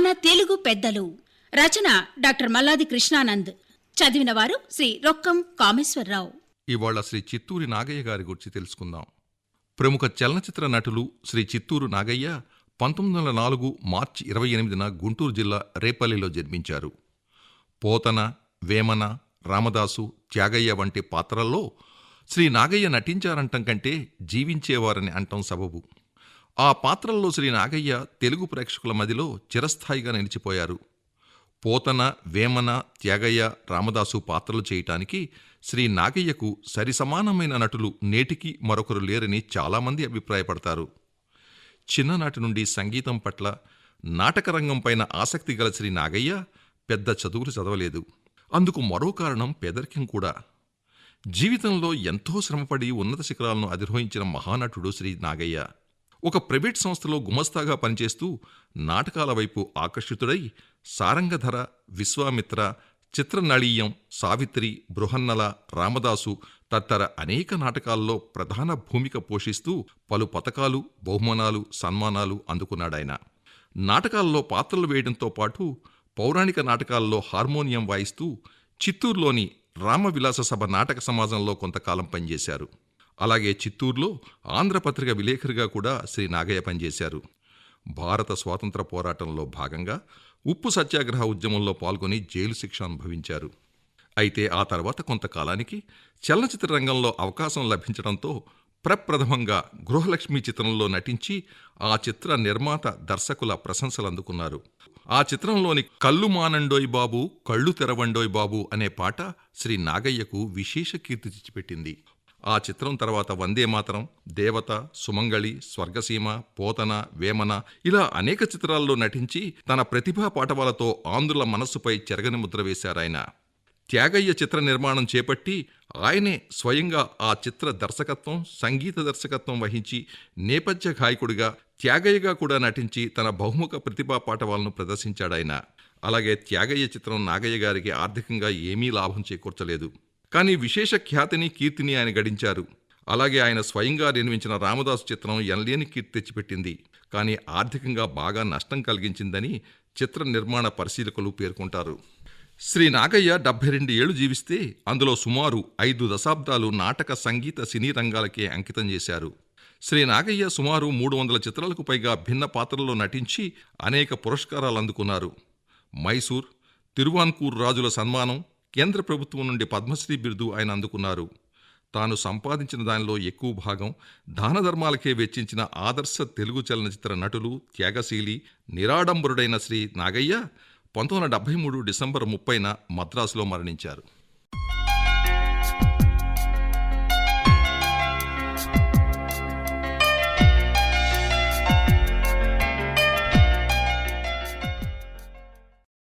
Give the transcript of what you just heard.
మన తెలుగు పెద్దలు. రచన డాక్టర్ మల్లాది కృష్ణానంద్. చదివిన వారు శ్రీ రొక్కం కామేశ్వరరావు. ఇవాళ శ్రీ చిత్తూరి నాగయ్య గారి గురించి తెలుసుకుందాం. ప్రముఖ చలనచిత్ర నటులు శ్రీ చిత్తూరు నాగయ్య పంతొమ్మిది వందల నాలుగు మార్చి ఇరవై ఎనిమిదిన గుంటూరు జిల్లా రేపల్లిలో జన్మించారు. పోతన వేమన రామదాసు త్యాగయ్య వంటి పాత్రల్లో శ్రీ నాగయ్య నటించారంటం కంటే జీవించేవారని అంటం సబబు. ఆ పాత్రల్లో శ్రీ నాగయ్య తెలుగు ప్రేక్షకుల మదిలో చిరస్థాయిగా నిలిచిపోయారు. పోతన వేమన త్యాగయ్య రామదాసు పాత్రలు చేయటానికి శ్రీ నాగయ్యకు సరిసమానమైన నటులు నేటికి మరొకరు లేరని చాలామంది అభిప్రాయపడతారు. చిన్ననాటి నుండి సంగీతం పట్ల నాటకరంగం పైన ఆసక్తి గల శ్రీ నాగయ్య పెద్ద చదువులు చదవలేదు. అందుకు మరో కారణం పేదరికం కూడా. జీవితంలో ఎంతో శ్రమపడి ఉన్నత శిఖరాలను అధిరోహించిన మహానటుడు శ్రీ నాగయ్య. ఒక ప్రైవేట్ సంస్థలో గుమస్తాగా పనిచేస్తూ నాటకాల వైపు ఆకర్షితుడై సారంగధర విశ్వామిత్ర చిత్రనళీయం సావిత్రి బృహన్నల రామదాసు తదితర అనేక నాటకాల్లో ప్రధాన భూమిక పోషిస్తూ పలు పతకాలు బహుమానాలు సన్మానాలు అందుకున్నాడాయన. నాటకాల్లో పాత్రలు వేయడంతో పాటు పౌరాణిక నాటకాల్లో హార్మోనియం వాయిస్తూ చిత్తూరులోని రామవిలాస సభ నాటక సమాజంలో కొంతకాలం పనిచేశారు. అలాగే చిత్తూరులో ఆంధ్రపత్రిక విలేకరిగా కూడా శ్రీ నాగయ్య పనిచేశారు. భారత స్వాతంత్ర పోరాటంలో భాగంగా ఉప్పు సత్యాగ్రహ ఉద్యమంలో పాల్గొని జైలు శిక్ష అనుభవించారు. అయితే ఆ తర్వాత కొంతకాలానికి చలనచిత్ర రంగంలో అవకాశం లభించడంతో ప్రప్రథమంగా గృహలక్ష్మి చిత్రంలో నటించి ఆ చిత్ర నిర్మాత దర్శకుల ప్రశంసలు అందుకున్నారు. ఆ చిత్రంలోని కళ్ళు మానండోయ్ బాబు కళ్ళు తెరవండోయ్ బాబు అనే పాట శ్రీ నాగయ్యకు విశేష కీర్తి తెచ్చిపెట్టింది. ఆ చిత్రం తర్వాత వందే మాతరం దేవత సుమంగళి స్వర్గసీమ పోతన వేమన ఇలా అనేక చిత్రాల్లో నటించి తన ప్రతిభా పాటవాలతో ఆంధ్రుల మనస్సుపై చెరగని ముద్ర వేశారాయన. త్యాగయ్య చిత్ర నిర్మాణం చేపట్టి ఆయనే స్వయంగా ఆ చిత్ర దర్శకత్వం సంగీత దర్శకత్వం వహించి నేపథ్య గాయకుడిగా త్యాగయ్యగా కూడా నటించి తన బహుముఖ ప్రతిభా పాటవాలను ప్రదర్శించాడాయన. అలాగే త్యాగయ్య చిత్రం నాగయ్య గారికి ఆర్థికంగా ఏమీ లాభం చేకూర్చలేదు. కానీ విశేష ఖ్యాతిని కీర్తిని ఆయన గడించారు. అలాగే ఆయన స్వయంగా నిర్మించిన రామదాసు చిత్రం ఎనలేని కీర్తి తెచ్చిపెట్టింది. కానీ ఆర్థికంగా బాగా నష్టం కలిగించిందని చిత్ర నిర్మాణ పరిశీలకులు పేర్కొంటారు. శ్రీ నాగయ్య డెబ్బై రెండు ఏళ్ళు జీవిస్తే అందులో సుమారు ఐదు దశాబ్దాలు నాటక సంగీత సినీ రంగాలకే అంకితం చేశారు. శ్రీ నాగయ్య సుమారు మూడు వందల చిత్రాలకు పైగా భిన్న పాత్రల్లో నటించి అనేక పురస్కారాలు అందుకున్నారు. మైసూర్ తిరువాన్కూర్ రాజుల సన్మానం కేంద్ర ప్రభుత్వం నుండి పద్మశ్రీ బిరుదు ఆయన అందుకున్నారు. తాను సంపాదించిన దానిలో ఎక్కువ భాగం దాన ధర్మాలకే వెచ్చించిన ఆదర్శ తెలుగు చలనచిత్ర నటులు త్యాగశీలి నిరాడంబరుడైన శ్రీ నాగయ్య పంతొమ్మిది వందల డెబ్బై మూడు డిసెంబర్ ముప్పైన మద్రాసులో మరణించారు.